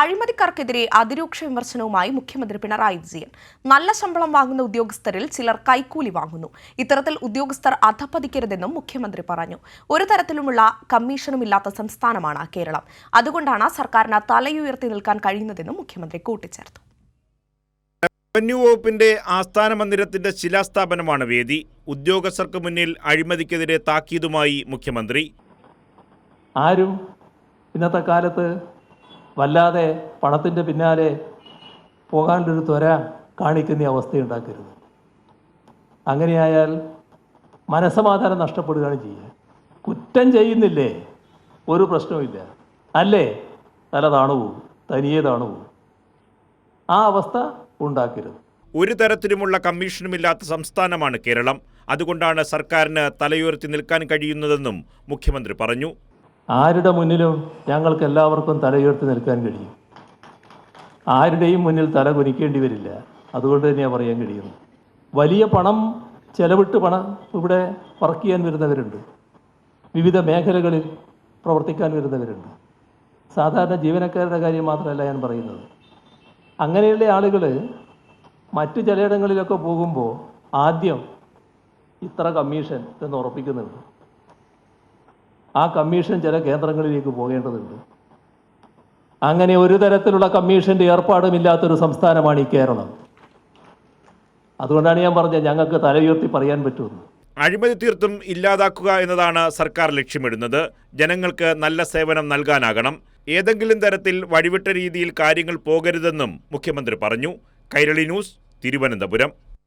അഴിമതിക്കാർക്കെതിരെ അതിരൂക്ഷ വിമർശനവുമായി മുഖ്യമന്ത്രി പിണറായി വിജയൻ. നല്ല ശമ്പളം വാങ്ങുന്ന ഉദ്യോഗസ്ഥരിൽ ചിലർ കൈക്കൂലി വാങ്ങുന്നു. ഇത്തരത്തിൽ ഉദ്യോഗസ്ഥർ അധപ്പതിക്കരുതെന്നും മുഖ്യമന്ത്രി പറഞ്ഞു. ഒരു തരത്തിലുമുള്ള കമ്മീഷനുമില്ലാത്ത സംസ്ഥാനമാണ് കേരളം. അതുകൊണ്ടാണ് സർക്കാരിന് തലയുയർത്തി നിൽക്കാൻ കഴിയുന്നതെന്നും മുഖ്യമന്ത്രി കൂട്ടിച്ചേർത്തു. റവന്യൂ വകുപ്പിന്റെ ആസ്ഥാന മന്ദിരത്തിന്റെ ശിലാസ്ഥാപനമാണ് വേദി. ഉദ്യോഗസ്ഥർക്ക് മുന്നിൽ അഴിമതിക്കെതിരെ താക്കീതുമായി മുഖ്യമന്ത്രി. ആരും ഇന്നത്തെ കാലത്ത് വല്ലാതെ പണത്തിന്റെ പിന്നാലെ പോകാനുള്ളൊരു ത്വര കാണിക്കുന്ന അവസ്ഥയുണ്ടാക്കരുത് അങ്ങനെയായാൽ മനസ്സമാധാനം നഷ്ടപ്പെടുകയാണ് ചെയ്യുക. കുറ്റം ചെയ്യുന്നില്ലേ? ഒരു പ്രശ്നവുമില്ല. അല്ലേ? തല താണു പോകും. തനിയെ പോകും. ആ അവസ്ഥ ഉണ്ടാക്കരുത്. ഒരു തരത്തിലുമുള്ള കമ്മീഷനുമില്ലാത്ത സംസ്ഥാനമാണ് കേരളം. അതുകൊണ്ടാണ് സർക്കാരിന് തലയുയർത്തി നിൽക്കാൻ കഴിയുന്നതെന്നും മുഖ്യമന്ത്രി പറഞ്ഞു. ആരുടെ മുന്നിലും ഞങ്ങൾക്ക് എല്ലാവർക്കും തലയുയർത്തി നിൽക്കാൻ കഴിയും. ആരുടെയും മുന്നിൽ തല കുനിക്കേണ്ടി വരില്ല. അതുകൊണ്ട് തന്നെയാണ് പറയാൻ കഴിയുന്നത്. വലിയ പണം ചെലവിട്ട് പണം ഇവിടെ വർക്ക് ചെയ്യാൻ വരുന്നവരുണ്ട്. വിവിധ മേഖലകളിൽ പ്രവർത്തിക്കാൻ വരുന്നവരുണ്ട്. സാധാരണ ജീവനക്കാരുടെ കാര്യം മാത്രമല്ല ഞാൻ പറയുന്നത്. അങ്ങനെയുള്ള ആളുകൾ മറ്റു ചിലയിടങ്ങളിലൊക്കെ പോകുമ്പോൾ ആദ്യം ഇത്ര കമ്മീഷൻ എന്ന് ഉറപ്പിക്കുന്നുണ്ട്. ആ കമ്മീഷൻ ചില കേന്ദ്രങ്ങളിലേക്ക് പോകേണ്ടതുണ്ട്. അങ്ങനെ ഒരു തരത്തിലുള്ള കമ്മീഷന്റെ ഏർപ്പാടുമില്ലാത്തൊരു സംസ്ഥാനമാണ് ഈ കേരളം. അതുകൊണ്ടാണ് ഞാൻ പറഞ്ഞത് ഞങ്ങൾക്ക് തലയുയർത്തി പറയാൻ പറ്റുമെന്ന്. അഴിമതി തീർത്തും ഇല്ലാതാക്കുക എന്നതാണ് സർക്കാർ ലക്ഷ്യമിടുന്നത്. ജനങ്ങൾക്ക് നല്ല സേവനം നൽകാനാകണം. ഏതെങ്കിലും തരത്തിൽ വഴിവിട്ട രീതിയിൽ കാര്യങ്ങൾ പോകരുതെന്നും മുഖ്യമന്ത്രി പറഞ്ഞു. കൈരളി ന്യൂസ് തിരുവനന്തപുരം.